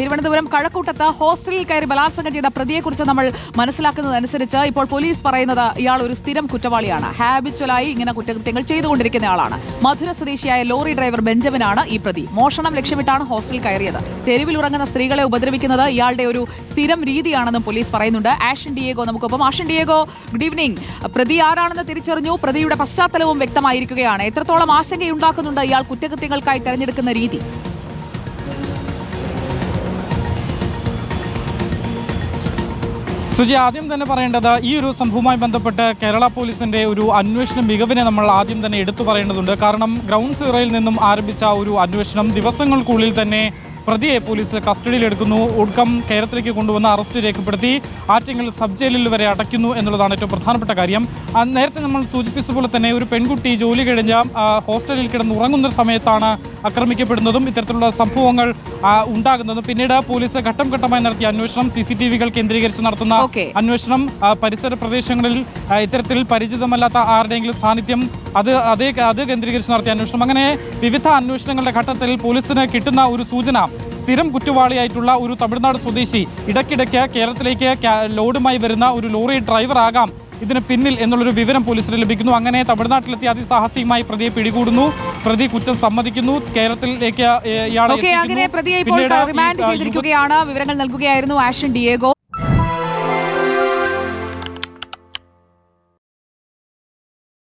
തിരുവനന്തപുരം കഴക്കൂട്ടത്ത് ഹോസ്റ്റലിൽ കയറി ബലാത്സംഗം ചെയ്ത പ്രതിയെക്കുറിച്ച് നമ്മൾ മനസ്സിലാക്കുന്നതനുസരിച്ച് ഇപ്പോൾ പോലീസ് പറയുന്നത് ഇയാൾ ഒരു സ്ഥിരം കുറ്റവാളിയാണ്. ഹാബിച്വലായി ഇങ്ങനെ കുറ്റകൃത്യങ്ങൾ ചെയ്തുകൊണ്ടിരിക്കുന്ന ആളാണ്. മധുര സ്വദേശിയായ ലോറി ഡ്രൈവർ ബെഞ്ചമിനാണ് ഈ പ്രതി. മോഷണം ലക്ഷ്യമിട്ടാണ് ഹോസ്റ്റലിൽ കയറിയത്. തെരുവിൽ ഉറങ്ങുന്ന സ്ത്രീകളെ ഉപദ്രവിക്കുന്നത് ഇയാളുടെ ഒരു സ്ഥിരം രീതിയാണെന്നും പോലീസ് പറയുന്നുണ്ട്. ആഷൻ ഡിയേഗോ നമുക്കൊപ്പം. ആഷൻ ഡിയേഗോ ഗുഡ് ഈവനിംഗ് പ്രതി ആരാണെന്ന് തിരിച്ചറിഞ്ഞു. പ്രതിയുടെ പശ്ചാത്തലവും വ്യക്തമായിരിക്കുകയാണ്. എത്രത്തോളം ആശങ്കയുണ്ടാക്കുന്നുണ്ട് ഇയാൾ കുറ്റകൃത്യങ്ങൾക്കായി തെരഞ്ഞെടുക്കുന്ന രീതി? സുജി ആദ്യം തന്നെ പറയേണ്ടത് ഈ ഒരു സംഭവവുമായി ബന്ധപ്പെട്ട് കേരള പോലീസിന്റെ ഒരു അന്വേഷണ മികവിനെ നമ്മൾ ആദ്യം തന്നെ എടുത്തു പറയേണ്ടതുണ്ട്. കാരണം ഗ്രൗണ്ട് സീറോയിൽ നിന്നും ആരംഭിച്ച ഒരു അന്വേഷണം ദിവസങ്ങൾക്കുള്ളിൽ തന്നെ പ്രതിയെ പോലീസ് കസ്റ്റഡിയിലെടുക്കുന്നു ഒടുക്കം കേരളത്തിലേക്ക് കൊണ്ടുവന്ന് അറസ്റ്റ് രേഖപ്പെടുത്തി. ആറ്റിങ്ങൽ സബ് ജയിലിൽ വരെ അടയ്ക്കുന്നു എന്നുള്ളതാണ് ഏറ്റവും പ്രധാനപ്പെട്ട കാര്യം. നേരത്തെ നമ്മൾ സൂചിപ്പിച്ച പോലെ തന്നെ ഒരു പെൺകുട്ടി ജോലി കഴിഞ്ഞ ഹോസ്റ്റലിൽ കിടന്ന് ഉറങ്ങുന്ന സമയത്താണ് ആക്രമിക്കപ്പെടുന്നതും ഇത്തരത്തിലുള്ള സംഭവങ്ങൾ ഉണ്ടാകുന്നതും. പിന്നീട് പോലീസ് ഘട്ടം ഘട്ടമായി നടത്തിയ അന്വേഷണം സി സി ടി വികൾ കേന്ദ്രീകരിച്ച് നടത്തുന്ന അന്വേഷണം. പരിസര പ്രദേശങ്ങളിൽ ഇത്തരത്തിൽ പരിചിതമല്ലാത്ത ആരുടെയെങ്കിലും സാന്നിധ്യം അത് അതേ അത് കേന്ദ്രീകരിച്ച് നടത്തിയ അന്വേഷണം. അങ്ങനെ വിവിധ അന്വേഷണങ്ങളുടെ ഘട്ടത്തിൽ പോലീസിന് കിട്ടുന്ന ഒരു സൂചന സ്ഥിരം കുറ്റവാളിയായിട്ടുള്ള ഒരു തമിഴ്നാട് സ്വദേശി ഇടയ്ക്കിടയ്ക്ക് കേരളത്തിലേക്ക് ലോഡുമായി വരുന്ന ഒരു ലോറി ഡ്രൈവർ ആകാം ഇതിന് പിന്നിൽ എന്നുള്ളൊരു വിവരം പോലീസിന് ലഭിക്കുന്നു. അങ്ങനെ തമിഴ്നാട്ടിലെത്തി അതിസാഹസികമായി പ്രതിയെ പിടികൂടുന്നു. പ്രതി കുറ്റം സമ്മതിക്കുന്നു. കേരളത്തിലേക്ക് ഇയാളെ. പ്രതിയെ ഇപ്പോൾ റിമാൻഡ് ചെയ്തിരിക്കുകയാണ്. വിവരങ്ങൾ നൽകുകയായിരുന്നു ആഷൻ ഡിയേഗോ.